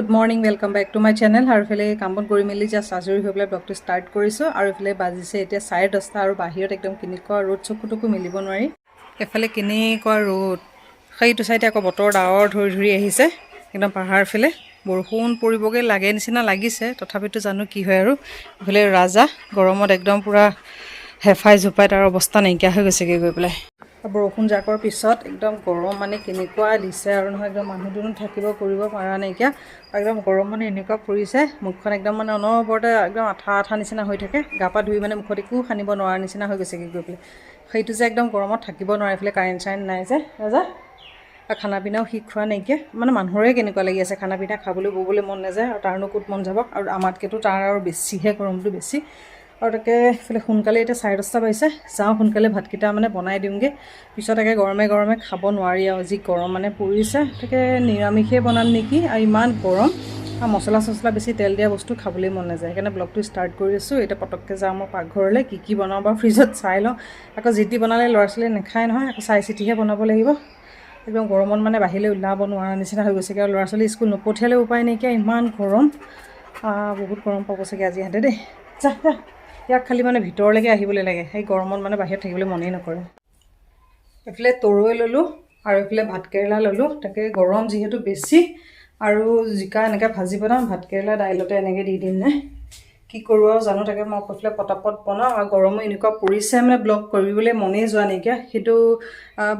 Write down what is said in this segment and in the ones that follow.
Good morning welcome back to my channel আৰু এইফালে কাম বন কৰি মেলি জাষ্ট আজৰি হৈ পেলাই ব্লগটো ষ্টাৰ্ট কৰিছোঁ আৰু এইফালে বাজিছে এতিয়া চাৰে দহটা আৰু বাহিৰত একদম কেনেকুৱা ৰ'দ চকুটোকো মিলিব নোৱাৰি। এফালে কেনেকুৱা ৰ'দ সেইটো চাইডে আকৌ বতৰ ডাৱৰ ধৰি ধৰি আহিছে একদম পাহাৰ ফালে। বৰষুণ পৰিবগৈ লাগে নিচিনা লাগিছে তথাপিতো জানো কি হয় আৰু। এইফালে ৰাজা গৰমত একদম পূৰা হেফাই জোপাই তাৰ অৱস্থা নাইকিয়া হৈ গৈছেগৈ গৈ পেলাই। বৰষুণ জাকৰ পিছত একদম গৰম মানে কেনেকুৱা দিছে আৰু নহয় একদম মানুহ দুনুহ থাকিব কৰিব পৰা নাইকিয়া একদম গৰম মানে এনেকুৱা পৰিছে মুখখন একদম মানে অনবৰতে একদম আঠা আঠা নিচিনা হৈ থাকে। গা পা ধুই মানে মুখত একো সানিব নোৱাৰা নিচিনা হৈ গৈছেগৈ গৈ পেলাই। সেইটো যে একদম গৰমত থাকিব নোৱাৰে এইফালে কাৰেণ্ট চাৰেণ্ট নাই যে। ৰাজা আৰু খানা পিনাও সি খোৱা নাইকিয়া। মানে মানুহৰে কেনেকুৱা লাগি আছে খানা পিনা খাবলৈ ববলৈ মন নাযায় আৰু তাৰনো ক'ত মন যাব? আৰু আমাতকৈতো তাৰ আৰু বেছিহে গৰমটো বেছি। আৰু তাকে এইফালে সোনকালে এতিয়া চাৰে দহটা বাজিছে। যাওঁ সোনকালে ভাতকেইটা মানে বনাই দিওঁগৈ। পিছত তাকে গৰমে গৰমে খাব নোৱাৰি আৰু যি গৰম মানে পৰিছে। তাকে নিৰামিষেই বনাম নেকি? আৰু ইমান গৰম। আৰু মছলা চছলা বেছি তেল দিয়া বস্তু খাবলৈ মন নাযায়। সেইকাৰণে ব্লগটো ষ্টাৰ্ট কৰি আছোঁ। এতিয়া পটককৈ যাওঁ মই পাকঘৰলৈ। কি কি বনাওঁ বা ফ্ৰিজত চাই লওঁ। আকৌ যি টি বনালে ল'ৰা ছোৱালীয়ে নাখায় নহয়। আকৌ চাই চিতিহে বনাব লাগিব। একদম গৰমত মানে বাহিৰলৈ ওলাব নোৱাৰা নিচিনা হৈ গৈছেগৈ। আৰু ল'ৰা ছোৱালী স্কুল নপঠিয়ালে উপায় নাইকিয়া। ইমান গৰম। বহুত গৰম পাব চাগে আজি ইহঁতে দেই। যা যা। ইয়াক খালি মানে ভিতৰলৈকে আহিবলৈ লাগে। সেই গৰমত মানে বাহিৰত থাকিবলৈ মনেই নকৰে। এইফালে তৰৈ ল'লোঁ আৰু এইফালে ভাতকেৰেলা ল'লোঁ। তাকে গৰম যিহেতু বেছি আৰু জিকা এনেকৈ ভাজি বনাম ভাতকেৰেলা দাইলতে এনেকৈ দি দিম নে কি কৰোঁ আৰু জানো তাকে মই কৈছিলে পটাপট বনাওঁ আৰু গৰমো এনেকুৱা পৰিছে মানে ব্লগ কৰিবলৈ মনেই যোৱা নাইকিয়া। সেইটো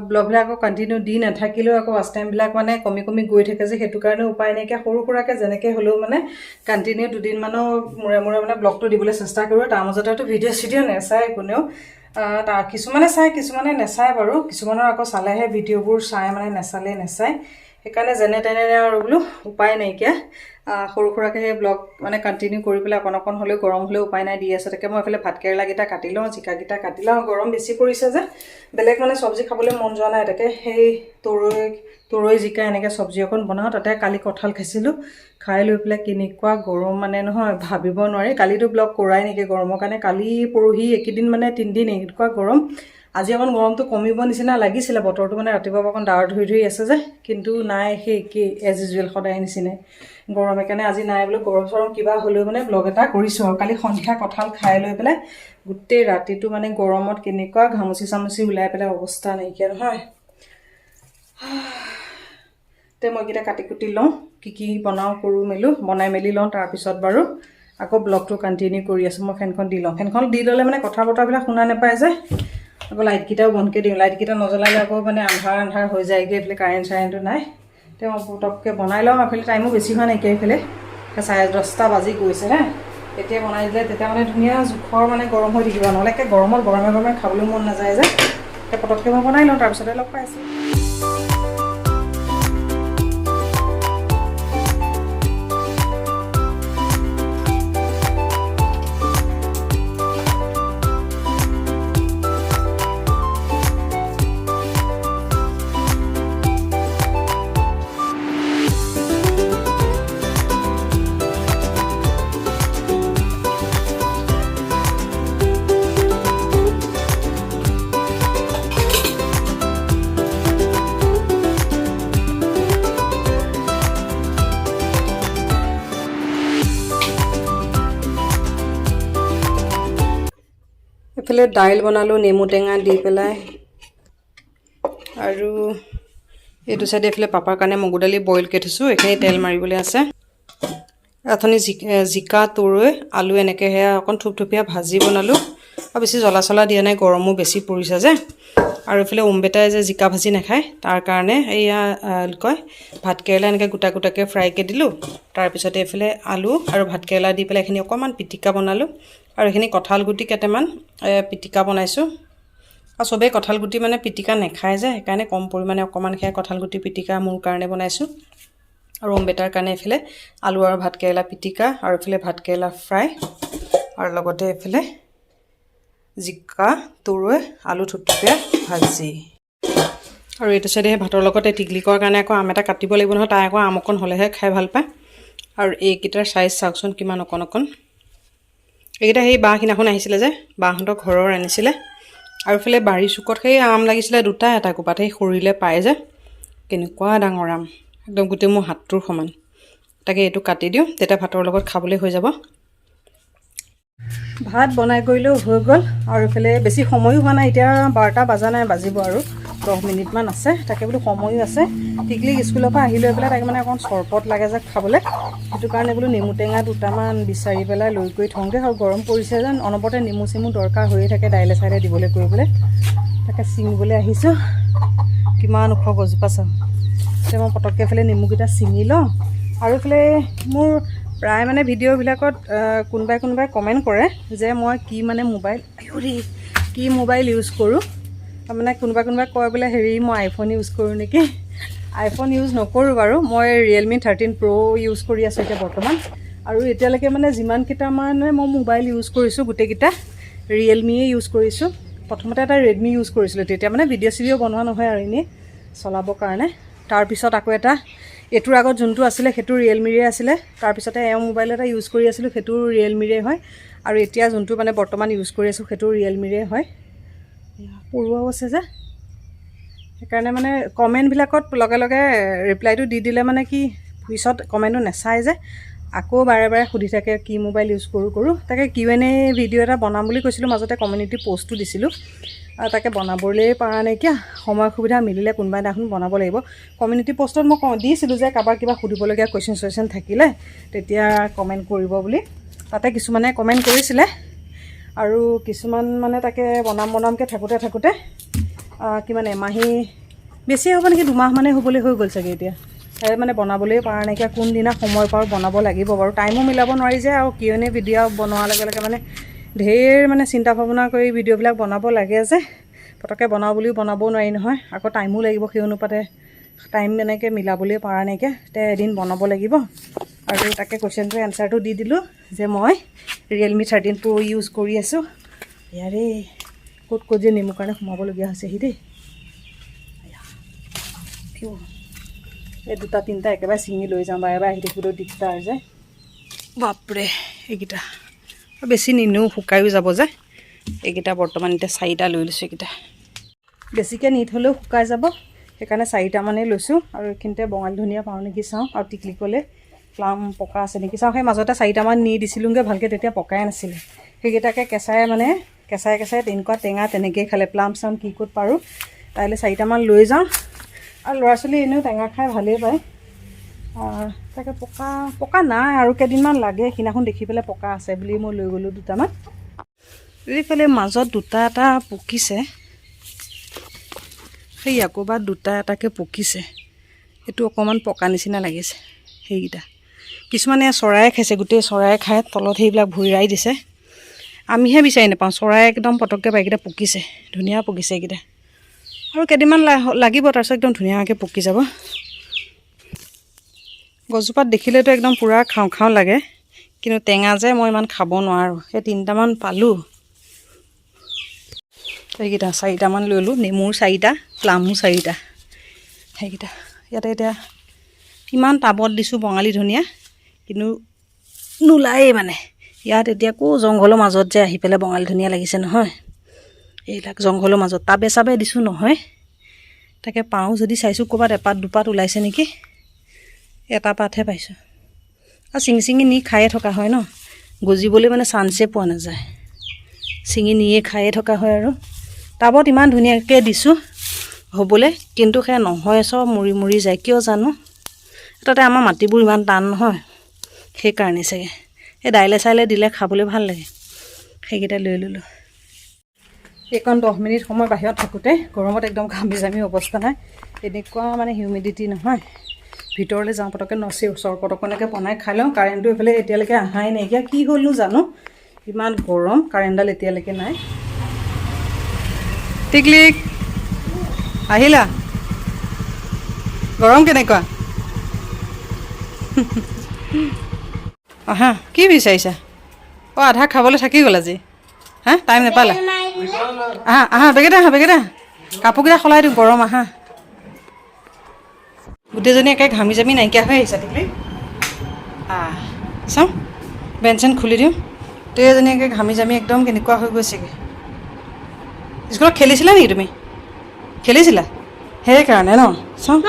ব্লগবিলাক আকৌ কণ্টিনিউ দি নাথাকিলেও আকৌ ৱাচ টাইমবিলাক মানে কমি কমি গৈ থাকে যে সেইটো কাৰণে উপায় নাইকিয়া। সৰু সুৰাকৈ যেনেকৈ হ'লেও মানে কণ্টিনিউ দুদিনমানৰ মূৰে মূৰে মানে ব্লগটো দিবলৈ চেষ্টা কৰোঁ। তাৰ মাজতেতো ভিডিঅ' চিডিঅ' নেচায় কোনেও। কিছুমানে চায় কিছুমানে নেচায় বাৰু। কিছুমানৰ আকৌ চালেহে ভিডিঅ'বোৰ চাই মানে নেচালে নেচায়। সেইকাৰণে যেনে তেনে আৰু বোলো উপায় নাইকিয়া। সৰু সুৰাকৈ সেই ব্লগ মানে কণ্টিনিউ কৰি পেলাই অকণ অকণ হ'লেও গৰম হ'লেও উপায় নাই দি আছে। তাকে মই এইফালে ভাতকেৰেলাকেইটা কাটি লওঁ জিকাকেইটা কাটি লওঁ। গৰম বেছি পৰিছে যে। বেলেগ মানে চব্জি খাবলৈ মন যোৱা নাই। তাকে সেই তৰৈ তৰৈ জিকা এনেকৈ চব্জি অকণ বনাওঁ। তাতে কালি কঁঠাল খাইছিলোঁ। খাই লৈ পেলাই কেনেকুৱা গৰম মানে নহয় ভাবিব নোৱাৰি। কালিতো ব্লগ কৰাই নেকি গৰমৰ কাৰণে কালি পৰহি এইকেইদিন মানে তিনিদিন এনেকুৱা গৰম। আজি অকণ গৰমটো কমিব নিচিনা লাগিছিলে বতৰটো মানে ৰাতিপুৱা অকণ ডাৱৰ ধৰি ধৰি আছে যে কিন্তু নাই সেই একেই এজ ইউজুৱেল সদায় নিচিনাই। গৰম সেইকাৰণে আজি নাই বোলো গৰম চৰম কিবা হ'লেও মানে ব্লগ এটা কৰিছোঁ আৰু। কালি সন্ধিয়া কঁঠাল খাই লৈ পেলাই গোটেই ৰাতিটো মানে গৰমত কেনেকুৱা ঘামচি চামুচি ওলাই পেলাই অৱস্থা নাইকিয়া নহয়। তে মই এইকেইটা কাটি কুটি লওঁ কি কি বনাওঁ কৰোঁ মেলোঁ বনাই মেলি লওঁ তাৰপিছত বাৰু আকৌ ব্লগটো কণ্টিনিউ কৰি আছোঁ। মই ফেনখন দি লওঁ। ফেনখন দি ল'লে মানে কথা বতৰাবিলাক শুনা নাপায় যে। আকৌ লাইটকেইটাও বন্ধকৈ দিওঁ। লাইটকেইটা নজ্বলালে আকৌ মানে আন্ধাৰ আন্ধাৰ হৈ যায়গৈ এইফালে কাৰেণ্ট চাৰেণ্টটো নাই। তেওঁ পটককৈ বনাই লওঁ। এইফালে টাইমো বেছি হোৱা নাইকিয়া এইফালে। চাৰে দহটা বাজি গৈছে হে। এতিয়া বনাই দিলে তেতিয়া মানে ধুনীয়া জোখৰ মানে গৰম হৈ থাকিব। নহ'লে একে গৰমত গৰমে গৰমে খাবলৈ মন নাযায় যে। পটককৈ মই বনাই লওঁ তাৰপিছতে লগ পাই এইফালে দাইল বনালোঁ নেমু টেঙা দি পেলাই। আৰু এইটো চাইডে এইফালে পাপাৰ কাৰণে মগু দালি বইল কৰি থৈছোঁ এইখিনি তেল মাৰিবলৈ আছে। অথনি জি জিকা তৰৈ আলু এনেকৈ সেয়া অকণ থুপথুপীয়া ভাজি বনালোঁ। আৰু বেছি জ্বলা চলা দিয়া নাই গৰমো বেছি পৰিছে যে। আৰু এইফালে ওমবেটাই যে জিকা ভাজি নাখায় তাৰ কাৰণে কি কয় ভাতকেৰেলা এনেকৈ গোটা গোটাকৈ ফ্ৰাইকৈ দিলোঁ। তাৰপিছতে এইফালে আলু আৰু ভাতকেৰেলা দি পেলাই এইখিনি অকণমান পিটিকা বনালোঁ। আৰু এইখিনি কঁঠাল গুটি কেইটামান পিটিকা বনাইছোঁ। আৰু চবেই কঁঠাল গুটি মানে পিটিকা নাখায় যে সেইকাৰণে কম পৰিমাণে অকণমান সেয়া কঁঠাল গুটি পিটিকা মোৰ কাৰণে বনাইছোঁ। আৰু অমবেটাৰ কাৰণে এইফালে আলু আৰু ভাতকেৰেলা পিটিকা আৰু এইফালে ভাতকেৰেলা ফ্ৰাই আৰু লগতে এইফালে জিকা তৰৈ আলু থুপথুপীয়া ভাজি। আৰু এইটো চাইডে সেই ভাতৰ লগতে টিকলিকৰ কাৰণে আকৌ আম এটা কাটিব লাগিব নহয় তাই আকৌ আম অকণ হ'লেহে খাই ভাল পায়। আৰু এইকেইটাৰ চাইজ চাওকচোন কিমান অকণ অকণ। এইকেইটা সেই বাঁহ সিদিনাখন আহিছিলে যে বাঁহহঁতৰ ঘৰৰ আনিছিলে। আৰু ইফালে বাৰী চুকত সেই আম লাগিছিলে দুটা এটা কোপাত সেই সৰিলে পায় যে। কেনেকুৱা ডাঙৰ আম। একদম গোটেই মোৰ হাতটোৰ সমান। তাকে এইটো কাটি দিওঁ তেতিয়া ভাতৰ লগত খাবলৈ হৈ যাব। ভাত বনাই কৰিলেও হৈ গ'ল। আৰু এইফালে বেছি সময়ো হোৱা নাই এতিয়া বাৰটা বাজা নাই বাজিব আৰু। দহ মিনিটমান আছে। তাকে বোলো সময়ো আছে। টিকলিক স্কুলৰ পৰা আহি লৈ পেলাই তাকে মানে অকণ চৰবত লাগে যে খাবলৈ। সেইটো কাৰণে বোলো নেমু টেঙা দুটামান বিচাৰি পেলাই লৈ কৰি থওঁগৈ। আৰু গৰম পৰিছে যেন। অনবৰতে নেমু চেমু দৰকাৰ হৈয়ে থাকে দাইলে চাইলে দিবলৈ কৰিবলৈ। তাকে ছিঙিবলৈ আহিছোঁ। কিমান ওখ গছজোপা চাওঁ এতিয়া মই পটককৈ এইফালে নেমুকেইটা ছিঙি লওঁ। আৰু এইফালে মোৰ প্ৰায় মানে ভিডিঅ'বিলাকত কোনোবাই কোনোবাই কমেণ্ট কৰে যে মই কি মানে মোবাইল কি মোবাইল ইউজ কৰোঁ। তাৰমানে কোনোবা কোনোবাই কয় বোলে হেৰি মই আইফোন ইউজ কৰোঁ নেকি? আইফোন ইউজ নকৰোঁ বাৰু। মই ৰিয়েলমি থাৰ্টিন প্ৰ' ইউজ কৰি আছোঁ এতিয়া বৰ্তমান। আৰু এতিয়ালৈকে মানে যিমানকেইটা মানে মই মোবাইল ইউজ কৰিছোঁ গোটেইকেইটা ৰিয়েলমিয়ে ইউজ কৰিছোঁ। প্ৰথমতে এটা ৰেডমি ইউজ কৰিছিলোঁ। তেতিয়া মানে ভিডিঅ' চিডিঅ' বনোৱা নহয় আৰু এনেই চলাবৰ কাৰণে। তাৰপিছত আকৌ এটা এইটোৰ আগত যোনটো আছিলে সেইটো ৰিয়েলমিৰে আছিলে। তাৰপিছতে এওঁ মোবাইল এটা ইউজ কৰি আছিলোঁ সেইটো ৰিয়েলমিৰে হয়। আৰু এতিয়া যোনটো মানে বৰ্তমান ইউজ কৰি আছোঁ সেইটো ৰিয়েলমিৰে হয়। পৰুৱাও আছে যে। সেইকাৰণে মানে কমেণ্টবিলাকত লগে লগে ৰিপ্লাইটো দি দিলে মানে কি পিছত কমেণ্টটো নাচায় যে। আকৌ বাৰে বাৰে সুধি থাকে কি মোবাইল ইউজ কৰোঁ কৰোঁ। তাকে কিউ এন এ ভিডিঅ' এটা বনাম বুলি কৈছিলোঁ মাজতে কমিউনিটি পষ্টটো দিছিলোঁ। তাকে বনাবলৈ পৰা নাইকিয়া। সময় সুবিধা মিলিলে কোনোবা এদিনাখন বনাব লাগিব। কমিউনিটি পষ্টত মই দিছিলোঁ যে কাৰোবাৰ কিবা সুধিবলগীয়া কুৱেশ্যন চুৱেশ্যন থাকিলে তেতিয়া কমেণ্ট কৰিব বুলি। তাতে কিছুমানে কমেণ্ট কৰিছিলে। আৰু কিছুমান মানে তাকে বনাম বনামকৈ থাকোঁতে থাকোঁতে কিমান এমাহী বেছি হ'ব নেকি দুমাহমানেই হ'বলৈ হৈ গ'ল চাগে এতিয়া। সেই মানে বনাবলৈ পৰা নাইকিয়া কোনদিনা সময় পাওঁ বনাব লাগিব বাৰু। টাইমো মিলাব নোৱাৰি যে আৰু কিয়নে ভিডিঅ' বনোৱাৰ লগে লগে মানে ঢেৰ মানে চিন্তা ভাৱনা কৰি ভিডিঅ'বিলাক বনাব লাগে যে। পটককৈ বনাওঁ বুলিও বনাবও নোৱাৰি নহয় আকৌ টাইমো লাগিব সেই অনুপাতে। টাইম এনেকৈ মিলাবলৈ পৰা নাইকিয়া তে এদিন বনাব লাগিব। আৰু তাকে কুৱেশ্যনটো এনচাৰটো দি দিলোঁ যে মই ৰিয়েলমি থাৰ্টিন প্ৰ' ইউজ কৰি আছোঁ। ইয়াৰে ক'ত ক'ত যে নেমু কাৰণে সোমাবলগীয়া হৈছেহি দেই। এই দুটা তিনিটা একেবাৰে ছিঙি লৈ যাওঁ বাৰে বাৰে আহি থাকিবলৈ দিগদাৰ যে। বাপৰে, এইকেইটা। বেছি নিনিও শুকায়ো যাব যে। এইকেইটা বৰ্তমান এতিয়া চাৰিটা লৈ লৈছোঁ, এইকেইটা। বেছিকৈ নি থ'লেও শুকাই যাব। সেইকাৰণে চাৰিটামানেই লৈছোঁ আৰু এইখিনিতে বঙালী ধনিয়া পাওঁ নেকি চাওঁ আৰু টিকলিকলৈ প্লাম পকা আছে নেকি চাওঁ। সেই মাজতে চাৰিটামান নি দিছিলোঁগৈ ভালকৈ তেতিয়া পকাই নাছিলে। সেইকেইটাকে কেঁচাই মানে কেঁচাই কেঁচাই তেনেকুৱা টেঙা তেনেকৈয়ে খালে। প্লাম চাম কি ক'ত পাৰোঁ তাইলৈ চাৰিটামান লৈ যাওঁ। আৰু ল'ৰা ছোৱালী এনেও টেঙা খাই ভালেই পায়। তাকে পকা পকা নাই আৰু কেইদিনমান লাগে। সেইদিনাখন দেখি পেলাই পকা আছে বুলি মই লৈ গ'লোঁ দুটামান। এইফালে মাজত দুটা এটা পকিছে। সেই ক'ৰবাত দুটা এটাকৈ পকিছে। এইটো অকণমান পকা নিচিনা লাগিছে সেইকেইটা। কিছুমানে চৰাই খাইছে, গোটেই চৰাই খাই তলত সেইবিলাক ভুৰাই দিছে। আমিহে বিচাৰি নাপাওঁ, চৰাই একদম পটককৈ পাই পকিছে, ধুনীয়া পকিছে এইকেইটা। আৰু কেইদিনমান লাগিব, তাৰপিছত একদম ধুনীয়াকৈ পকি যাব। গছজোপাত দেখিলেতো একদম পূৰা খাওঁ খাওঁ লাগে, কিন্তু টেঙা যে মই ইমান খাব নোৱাৰোঁ। সেই তিনিটামান পালোঁ। সেইকেইটা চাৰিটামান ল'লোঁ নেমুৰ চাৰিটা প্লামো চাৰিটা। সেইকেইটা। ইয়াতে এতিয়া কিমান টাবত দিছোঁ বঙালী ধনিয়া কিন্তু নোলায়েই মানে। ইয়াত এতিয়া ক'ৰ জংঘলৰ মাজত যে আহি পেলাই বঙালী ধনিয়া লাগিছে নহয়? এইবিলাক জংঘলৰ মাজত। টাবে চাবে দিছোঁ নহয়। তাকে পাওঁ যদি চাইছোঁ ক'ৰবাত এপাত দুপাত ওলাইছে নেকি? এটা পাতহে পাইছোঁ। আৰু ছিঙি ছিঙি নি খায়ে থকা হয় ন? গজিবলৈ মানে চান্সে পোৱা নাযায়। ছিঙি নিয়ে খায়ে থকা হয় আৰু। টাবত ইমান ধুনীয়াকৈ দিছোঁ হ'বলৈ কিন্তু সেয়া নহয় চব মৰি মৰি যায়। কিয় জানো? তাতে আমাৰ মাটিবোৰ ইমান টান নহয় সেইকাৰণে চাগে। এই দাইলে চাইলে দিলে খাবলৈ ভাল লাগে। সেইকেইটা লৈ ল'লোঁ। এইকণ দহ মিনিট সময় বাহিৰত থাকোঁতে গৰমত একদম ঘামি জামি অৱস্থা নাই। এনেকুৱা মানে হিউমিডিটি নহয়। ভিতৰলৈ যাওঁ পটককৈ নচি চৰবত অকণকৈ বনাই খাই লওঁ। কাৰেণ্টটো এইফালে এতিয়ালৈকে অহাই নাইকিয়া। কি হ'লনো জানো? ইমান গৰম কাৰেণ্টডাল এতিয়ালৈকে নাই। টিকলিক আহিলা? গৰম কেনেকুৱা? আহা কি বিচাৰিছা? অঁ আধা খাবলৈ থাকি গ'ল আজি। হা টাইম নাপালা? আহা আহা বেগেটা আহা বেগেটা। কাপোৰকেইটা সলাই দিওঁ গৰম আহা। গোটেইজনী একে ঘামি জামি নাইকিয়া হৈ আহিছে টিকলি। আহ চাওঁ বেন চেন খুলি দিওঁ। গোটেইজনী একে ঘামি জামি একদম কেনেকুৱা হৈ গৈছেগৈ। স্কুলত খেলিছিলা নেকি তুমি? খেলিছিলা? সেইকাৰণে ন? চাওঁ।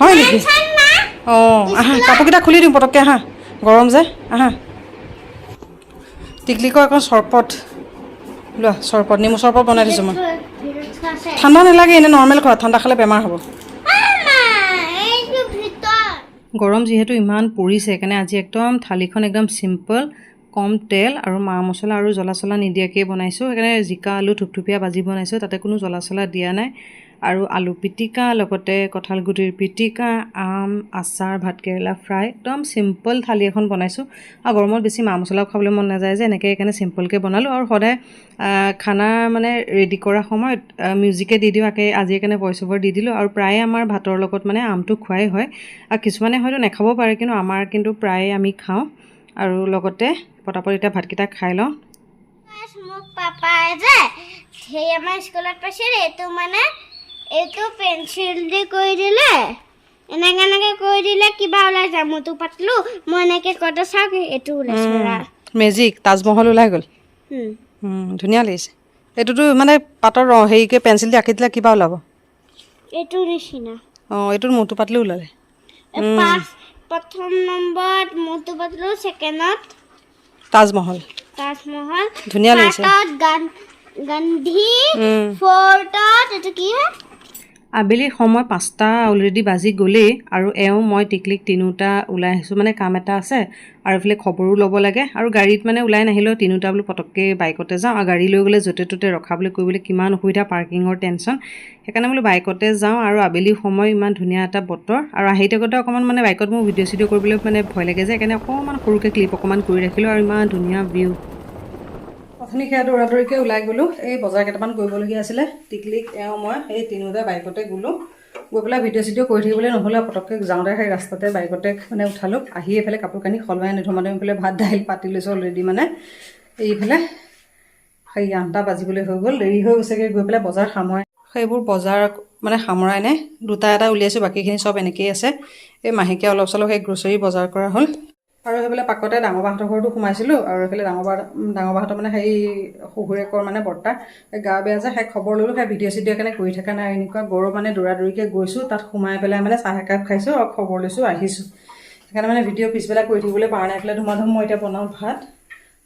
হয় নেকি? অঁ আহা কাপোৰকেইটা খুলি দিওঁ পটককৈ আহা। গৰম যে আহা। টিকলিকৰ এখন চৰবত লোৱা চৰবত নেমু চৰবত বনাই দিছোঁ মই। ঠাণ্ডা নালাগে এনেই নৰ্মেল খোৱা ঠাণ্ডা খালে বেমাৰ হ'ব। গৰম যিহেতু ইমান পৰিছে সেইকাৰণে আজি একদম থালিখন একদম চিম্পল কম তেল আৰু মা মছলা আৰু জ্বলা চলা নিদিয়াকৈ বনাইছোঁ। সেইকাৰণে জিকা আলু থুপথুপীয়া ভাজি বনাইছোঁ। তাতে কোনো জ্বলা চলা দিয়া নাই। আৰু আলু পিটিকা লগতে কঁঠাল গুটিৰ পিটিকা আম আচাৰ ভাতকেৰেলা ফ্ৰাই একদম চিম্পল থালি এখন বনাইছোঁ। আৰু গৰমত বেছি মা মছলাও খাবলৈ মন নাযায় যে এনেকৈ সেইকাৰণে চিম্পলকৈ বনালোঁ। আৰু সদায় খানা মানে ৰেডি কৰা সময়ত মিউজিকে দি দিওঁ আকে আজি সেইকাৰণে ভইচ অভাৰ দি দিলোঁ। আৰু প্ৰায়ে আমাৰ ভাতৰ লগত মানে আমটো খোৱাই হয়। আৰু কিছুমানে হয়তো নাখাব পাৰে কিন্তু আমাৰ কিন্তু প্ৰায়ে আমি খাওঁ। আৰু লগতে পটাপট এতিয়া ভাতকেইটা খাই লওঁ। মোক পাপাই যে সেই আমাৰ স্কুলত পাইছিল এইটো মানে এইটো পেঞ্চিল দি কৰি দিলে এনেকে এনেকে কৰি দিলে কিবা ওলাই যায়। মইতো পাতলো মই এনেকে কত চাওক এইটো ওলাইছে মেজিক তাজমহল ওলাই গ'ল। ধুনীয়া লাগিছে। এইটোতো মানে পাতৰ হেৰিকৈ পেঞ্চিল দি আঁকি দিলে কিবা ওলাব। এইটো নিচিনা। অঁ এইটোত মূৰটো পাতলি ওলালে। প্রথম নম্বর মধ্যপাত্র সেকেন্ডত তাজমহল। তাজমহল। ধুনীয়া লাগিছে। গান্ধী ফ'ৰ্থত এইটো কি হয়? আবেলি সময় পাঁচটা অলৰেডি বাজি গ'লেই আৰু এওঁ মই টিকলিক তিনিওটা ওলাই আহিছোঁ। মানে কাম এটা আছে আৰু এইফালে খবৰো ল'ব লাগে আৰু গাড়ীত মানে ওলাই নাহিলেও তিনিওটা বোলো পটককৈ বাইকতে যাওঁ আৰু গাড়ী লৈ গ'লে য'তে ত'তে ৰখাবলৈ কৰিবলৈ কিমান অসুবিধা পাৰ্কিঙৰ টেনশ্যন সেইকাৰণে বোলো বাইকতে যাওঁ আৰু আবেলি সময় ইমান ধুনীয়া এটা বতৰ আৰু আহি থাকোঁতে অকণমান মানে বাইকত মোৰ ভিডিঅ' চিডিঅ' কৰিবলৈ মানে ভয় লাগে যে সেইকাৰণে অকণমান সৰুকৈ ক্লিপ অকণমান কৰি ৰাখিলোঁ আৰু ইমান ধুনীয়া ভিউ অথনি সেয়া দৌৰা দৌৰিকৈ ওলাই গ'লোঁ। এই বজাৰ কেইটামান কৰিবলগীয়া আছিলে। টিকলিক এওঁ মই সেই তিনিওটা বাইকতে গ'লোঁ। গৈ পেলাই ভিডিঅ' চিডিঅ' কৰি থাকিবলৈ নহ'লে পটককৈ যাওঁতে সেই ৰাস্তাতে বাইকতে মানে উঠালোঁ। আহি এইফালে কাপোৰ কানি সলমাই নধোমাতে এইফালে ভাত দাইল পাতি লৈছোঁ অলৰেডি মানে। এইফালে সেই আঠটা বাজিবলৈ হৈ গ'ল। দেৰি হৈ গৈছেগৈ গৈ পেলাই বজাৰ সামৰাই। সেইবোৰ বজাৰ মানে সামৰাই নাই দুটা এটা উলিয়াইছোঁ বাকীখিনি চব এনেকেই আছে। এই মাহেকীয়া অলপ চলপ সেই গ্ৰ'চাৰী বজাৰ কৰা হ'ল। আৰু সেইফালে পাকতে ডাঙৰ বাহঁতৰ ঘৰতো সোমাইছিলোঁ আৰু এইফালে ডাঙৰ বা ডাঙৰ বাহঁতৰ মানে সেই শহুৰেকৰ মানে বৰ্তা গা বেয়া যে সেই খবৰ ল'লোঁ সেই ভিডিঅ' চিডিঅ' কাৰণে কৰি থকা নাই এনেকুৱা গৌৰৱ মানে দৌৰা দৌৰিকৈ গৈছোঁ তাত সোমাই পেলাই মানে চাহ একাপ খাইছোঁ আৰু খবৰ লৈছোঁ আহিছোঁ। সেইকাৰণে মানে ভিডিঅ' পিছবেলা কৰি থাকিবলৈ পৰা নাই এইফালে ধুমা ধুম মই এতিয়া বনাওঁ ভাত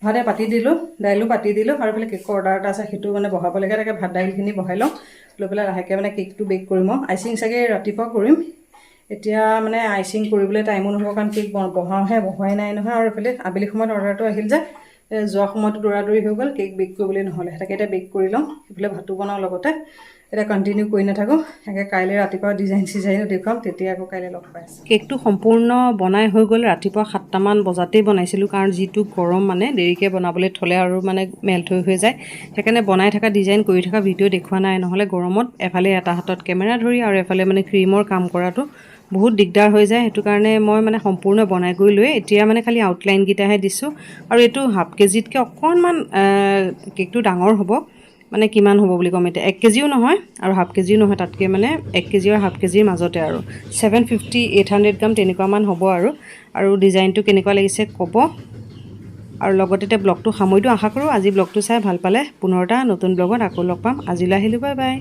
ভাতে পাতি দিলোঁ দাইলো পাতি দিলোঁ আৰু এইফালে কেকৰ অৰ্ডাৰ এটা আছে সেইটো মানে বহাব লাগে তাকে ভাত দাইলখিনি বহাই লওঁ লৈ পেলাই লাহেকৈ মানে কেকটো বেক কৰিম আৰু আইচিং চাগে ৰাতিপুৱা কৰিম। এতিয়া মানে আইচিং কৰিবলৈ টাইমো নহ'ব কাৰণ কেক বহাওঁহে বহোৱাই নাই নহয় আৰু এইফালে আবেলি সময়ত অৰ্ডাৰটো আহিল যে যোৱা সময়তো দৌৰা দৌৰি হৈ গ'ল কেক বেক কৰিবলৈ নহ'লে। তাকে এতিয়া বেক কৰি লওঁ সেইফালে ভাতো বনাওঁ লগতে। এতিয়া কণ্টিনিউ কৰি নাথাকোঁ একে কাইলৈ ৰাতিপুৱা ডিজাইন চিজাইনো দেখুৱাম তেতিয়া আকৌ কাইলৈ লগ পাই আছোঁ। কেকটো সম্পূৰ্ণ বনাই হৈ গ'ল ৰাতিপুৱা সাতটামান বজাতেই বনাইছিলোঁ কাৰণ যিটো গৰম মানে দেৰিকৈ বনাবলৈ থ'লে আৰু মানে মেল্ট হৈ হৈ যায়। সেইকাৰণে বনাই থকা ডিজাইন কৰি থকা ভিডিঅ' দেখুওৱা নাই নহ'লে গৰমত এফালে এটা হাতত কেমেৰা ধৰি আৰু এফালে মানে ক্ৰীমৰ কাম কৰাটো বহুত দিগদাৰ হৈ যায় সেইটো কাৰণে মই মানে সম্পূৰ্ণ বনাই কৰি লৈ এতিয়া মানে খালি আউটলাইনকেইটাহে দিছোঁ। আৰু এইটো হাফ কেজিতকৈ অকণমান কেকটো ডাঙৰ হ'ব। মানে কিমান হ'ব বুলি ক'ম এতিয়া এক কেজিও নহয় আৰু হাফ কেজিও নহয় তাতকৈ মানে এক কেজি আৰু হাফ কেজিৰ মাজতে আৰু। Seven fifty eight hundred gram তেনেকুৱামান হ'ব আৰু। আৰু ডিজাইনটো কেনেকুৱা লাগিছে ক'ব। আৰু লগতে এতিয়া ব্লগটো সামৰি দিওঁ আশা কৰোঁ আজি ব্লগটো চাই ভাল পালে। পুনৰ এটা নতুন ব্লগত আকৌ লগ পাম। আজিলৈ আহিলোঁ বাই বাই।